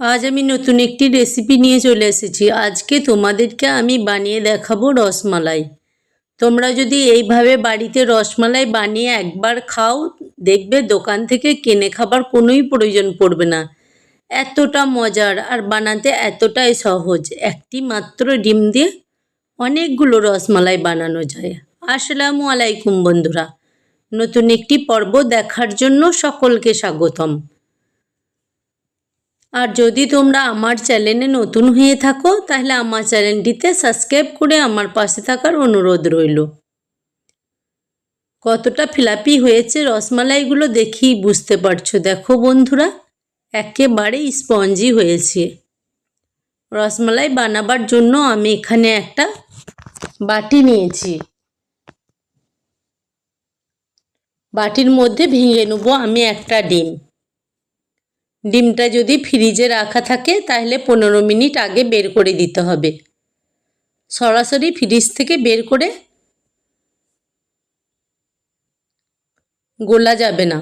আজ আমি নতুন একটি রেসিপি নিয়ে চলে এসেছি। আজকে তোমাদেরকে আমি বানিয়ে দেখাবো রসমালাই। তোমরা যদি এইভাবে বাড়িতে রসমালাই বানিয়ে একবার খাও, দেখবে দোকান থেকে কিনে খাবার কোনোই প্রয়োজন পড়বে না। এতটা মজার আর বানাতে এতটাই সহজ। একটি মাত্র ডিম দিয়ে অনেকগুলো রসমালাই বানানো যায়। আসসালামু আলাইকুম বন্ধুরা। নতুন একটি পর্ব দেখার জন্য সকলকে স্বাগতম। আর যদি তোমরা আমার চ্যানেলে নতুন হয়ে থাকো, তাহলে আমার চ্যানেলটিতে সাবস্ক্রাইব করে আমার পাশে থাকার অনুরোধ রইল। কতটা ফিলাপি হয়েছে রসমালাইগুলো দেখেই বুঝতে পারছ। দেখো বন্ধুরা, একেবারে স্পঞ্জি হয়েছে। রসমালাই বানাবার জন্য আমি এখানে একটা বাটি নিয়েছি। বাটির মধ্যে ভেঙে নেব আমি একটা ডিম। ডিমটা যদি ফ্রিজে রাখা থাকে, তাহলে পনেরো মিনিট আগে বের করে দিতে হবে। সরাসরি ফ্রিজ থেকে বের করে গোলা যাবে না।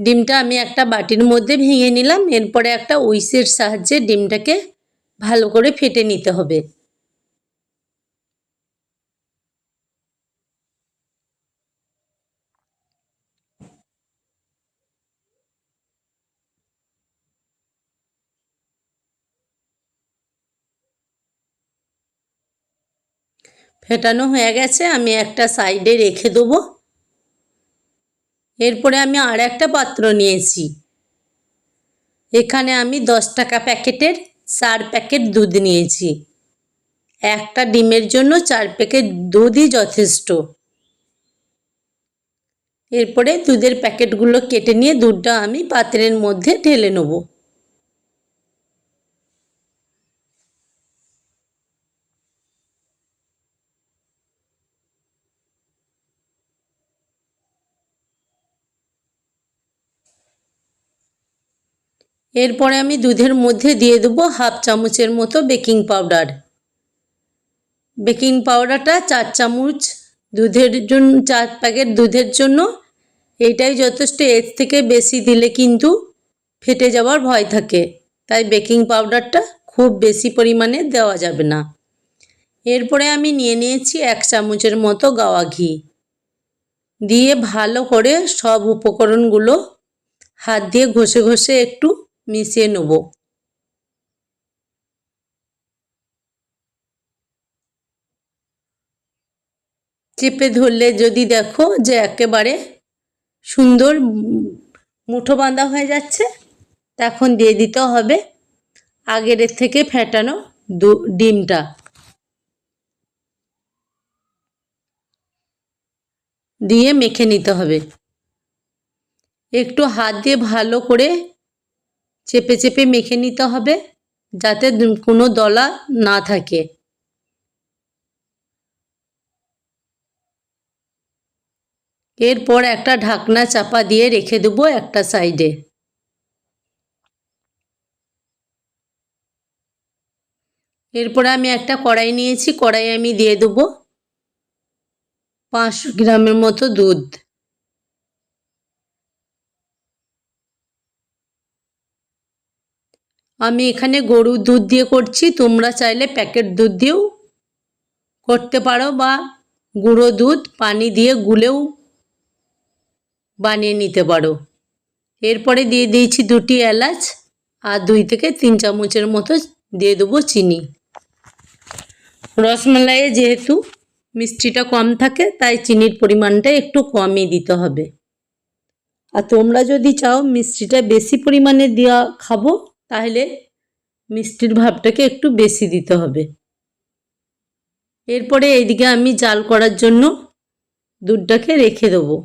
ডিমটা আমি একটা বাটির মধ্যে ভেঙে নিলাম, এরপরে একটা উইসের সাহায্যে ডিমটাকে ভালো করে ফেটে নিতে হবে। ফেটানো হয়ে গেছে, আমি একটা সাইডে রেখে দেবো। এরপরে আমি আর একটা পাত্র নিয়েছি। এখানে আমি দশ টাকা প্যাকেটের চার প্যাকেট দুধ নিয়েছি। একটা ডিমের জন্য চার প্যাকেট দুধই যথেষ্ট। এরপরে দুধের প্যাকেটগুলো কেটে নিয়ে দুধটা আমি পাত্রের মধ্যে ঢেলে নেব। এরপরে আমি দুধের মধ্যে দিয়ে দেবো হাফ চামচের মতো বেকিং পাউডার। বেকিং পাউডারটা চার চামচ দুধের জন্য, চার প্যাকেট দুধের জন্য। এইটাই যথেষ্ট, এর থেকে বেশি দিলে কিন্তু ফেটে যাওয়ার ভয় থাকে। তাই বেকিং পাউডারটা খুব বেশি পরিমাণে দেওয়া যাবে না। এরপরে আমি নিয়ে নিয়েছি এক চামচের মতো গাওয়া ঘি। দিয়ে ভালো করে সব উপকরণগুলো হাত দিয়ে ঘষে ঘষে একটু মিশিয়ে নেব। চেপে ধরলে যদি দেখো যে একেবারে সুন্দর মুঠো বাঁধা হয়ে যাচ্ছে, তখন দিয়ে দিতে হবে আগের থেকে ফেটানো ডিমটা। দিয়ে মেখে নিতে হবে। একটু হাত দিয়ে ভালো করে চেপে চেপে মেখে নিতে হবে যাতে কোনো দলা না থাকে। এরপর একটা ঢাকনা চাপা দিয়ে রেখে দেবো একটা সাইডে এরপরে আমি একটা কড়াই নিয়েছি কড়াই আমি দিয়ে দেবো পাঁচশো গ্রামের মতো দুধ। আমি এখানে গরুর দুধ দিয়ে করছি, তোমরা চাইলে প্যাকেট দুধ দিয়েও করতে পারো বা গুঁড়ো দুধ পানি দিয়ে গুলেও বানিয়ে নিতে পারো। এরপরে দিয়ে দিয়েছি দুটি এলাচ আর দুই থেকে তিন চামচের মতো দিয়ে দেবো চিনি। রসমালাইয়ে যেহেতু মিষ্টিটা কম থাকে, তাই চিনির পরিমাণটা একটু কমই দিতে হবে। আর তোমরা যদি চাও মিষ্টিটা বেশি পরিমাণে দেওয়া খাব তাহলে মিষ্টির ভাবটাকে একটু বেশি দিতে হবে। এরপরে এইদিকে আমি জাল করার জন্য দুধটাকে রেখে দেবো।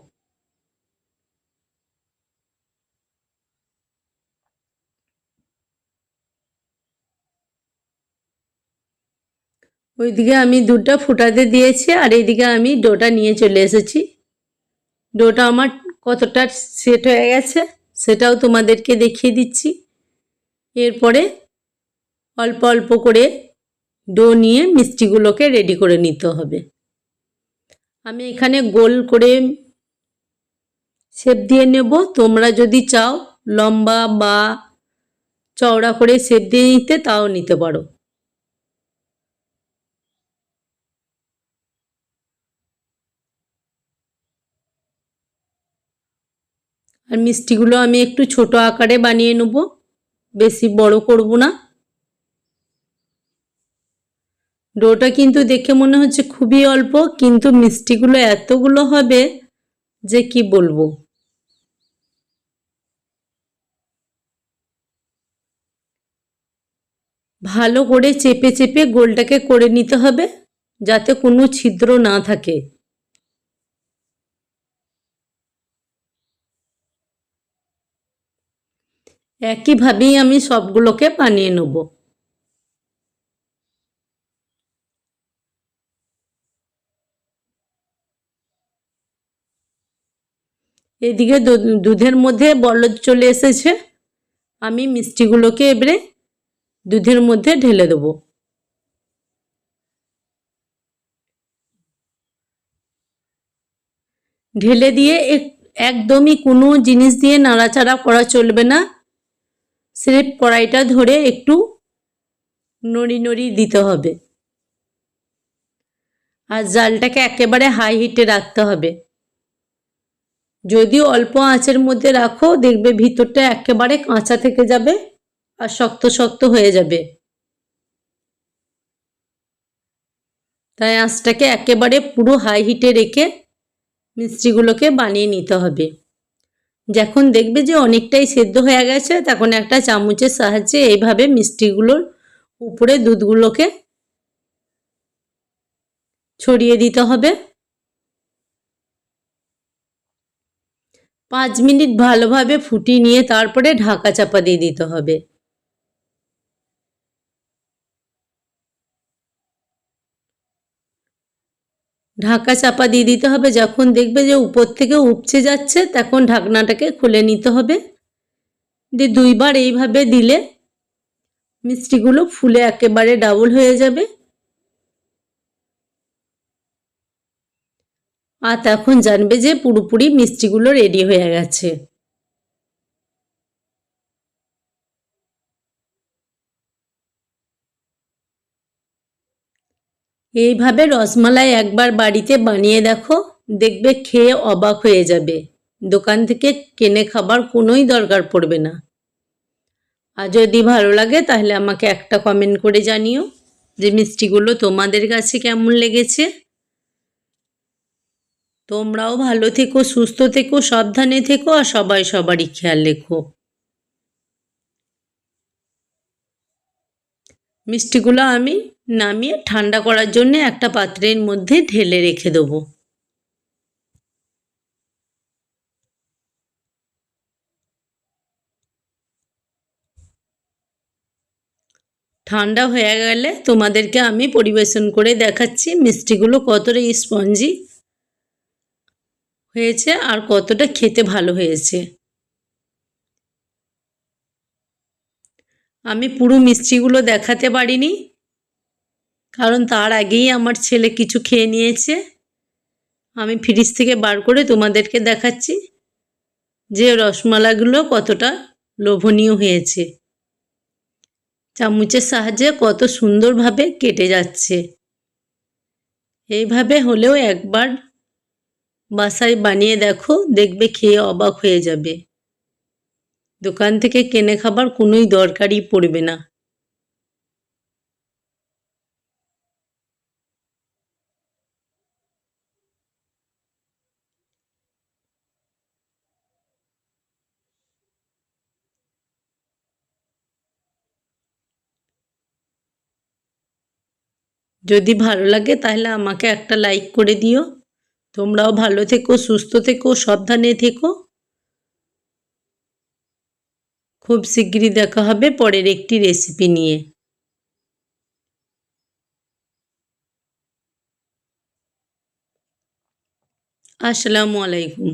ওইদিকে আমি দুধটা ফুটাতে দিয়েছি আর এইদিকে আমি ডোটা নিয়ে চলে এসেছি। ডোটা আমার কতটা সেট হয়ে গেছে সেটাও তোমাদেরকে দেখিয়ে দিচ্ছি। এরপরে অল্প অল্প করে ডো নিয়ে মিষ্টিগুলোকে রেডি করে নিতে হবে। আমি এখানে গোল করে শেপ দিয়ে নেব। তোমরা যদি চাও লম্বা বা চওড়া করে সেপ দিয়ে নিতে, তাও নিতে পারো। আর মিষ্টিগুলো আমি একটু ছোট আকারে বানিয়ে নেব। বেশি বড় করব না। ডোটা কিন্তু দেখে মনে হচ্ছে খুবই অল্প, কিন্তু মিষ্টিগুলো এতগুলো হবে যে কি বলব। ভালো করে চেপে চেপে গোলটাকে করে নিতে হবে, যাতে কোনো ছিদ্র না থাকে। একইভাবেই আমি সবগুলোকে বানিয়ে নেব। এদিকে দুধের মধ্যে বলদ চলে এসেছে। আমি মিষ্টিগুলোকে এবারে দুধের মধ্যে ঢেলে দেবো। ঢেলে দিয়ে একদমই কোনো জিনিস দিয়ে নাড়াচাড়া করা চলবে না। স্রেফ কড়াইটা ধরে একটু নড়ি নড়ি দিতে হবে। আর জালটাকে একেবারে হাই হিটে রাখতে হবে। যদি অল্প আঁচের মধ্যে রাখো, দেখবে ভিতরটা একেবারে কাঁচা থেকে যাবে আর শক্ত শক্ত হয়ে যাবে। তাই আঁচটাকে একেবারে পুরো হাই হিটে রেখে মিষ্টিগুলোকে বানিয়ে নিতে হবে। যখন দেখবে যে অনেকটাই সেদ্ধ হয়ে গেছে, তখন একটা চামচের সাহায্যে এইভাবে মিষ্টিগুলোর উপরে দুধগুলোকে ছড়িয়ে দিতে হবে। পাঁচ মিনিট ভালোভাবে ফুটিয়ে নিয়ে তারপরে ঢাকা চাপা দিয়ে দিতে হবে। ঢাকা চাপা দিয়ে দিতে হবে। যখন দেখবে যে উপর থেকে উপচে যাচ্ছে, তখন ঢাকনাটাকে খুলে নিতে হবে। দিয়ে দুইবার এইভাবে দিলে মিষ্টিগুলো ফুলে একেবারে ডাবল হয়ে যাবে। আর তখন জানবে যে পুরোপুরি মিষ্টিগুলো রেডি হয়ে গেছে। এইভাবে রসমালাই একবার বাড়িতে বানিয়ে দেখো, দেখবে খেয়ে অবাক হয়ে যাবে। দোকান থেকে কিনে খাবার কোনোই দরকার পড়বে না। আর যদি ভালো লাগে তাহলে আমাকে একটা কমেন্ট করে জানিও যে মিষ্টিগুলো তোমাদের কাছে কেমন লেগেছে। তোমরাও ভালো থেকো, সুস্থ থেকো, সাবধানে থেকো আর সবাই সবারই খেয়াল রেখো। মিষ্টিগুলো আমি নামিয়ে ঠান্ডা করার জন্য একটা পাত্রের মধ্যে ঢেলে রেখে দেবো। ঠান্ডা হয়ে গেলে তোমাদেরকে আমি পরিবেশন করে দেখাচ্ছি মিষ্টিগুলো কতটা স্পঞ্জি হয়েছে আর কতটা খেতে ভালো হয়েছে। আমি পুরো মিষ্টিগুলো দেখাতে পারিনি। কারণ তার আগেই আমার ছেলে কিছু খেয়ে নিয়েছে। আমি ফ্রিজ থেকে বার করে তোমাদেরকে দেখাচ্ছি যে রসমালাগুলো কতটা লোভনীয় হয়েছে। চামচের সাহায্যে কত সুন্দরভাবে কেটে যাচ্ছে। এইভাবে হলেও একবার বাসায় বানিয়ে দেখো, দেখবে খেয়ে অবাক হয়ে যাবে। দোকান থেকে কিনে খাবার কোনোই দরকারই পড়বে না। যদি ভালো লাগে তাহলে আমাকে একটা লাইক করে দিও। তোমরাও ভালো থেকো, সুস্থ থেকো, সাবধানে থেকো। খুব শিগগিরই দেখা হবে পরের একটি রেসিপি নিয়ে। আসসালামু আলাইকুম।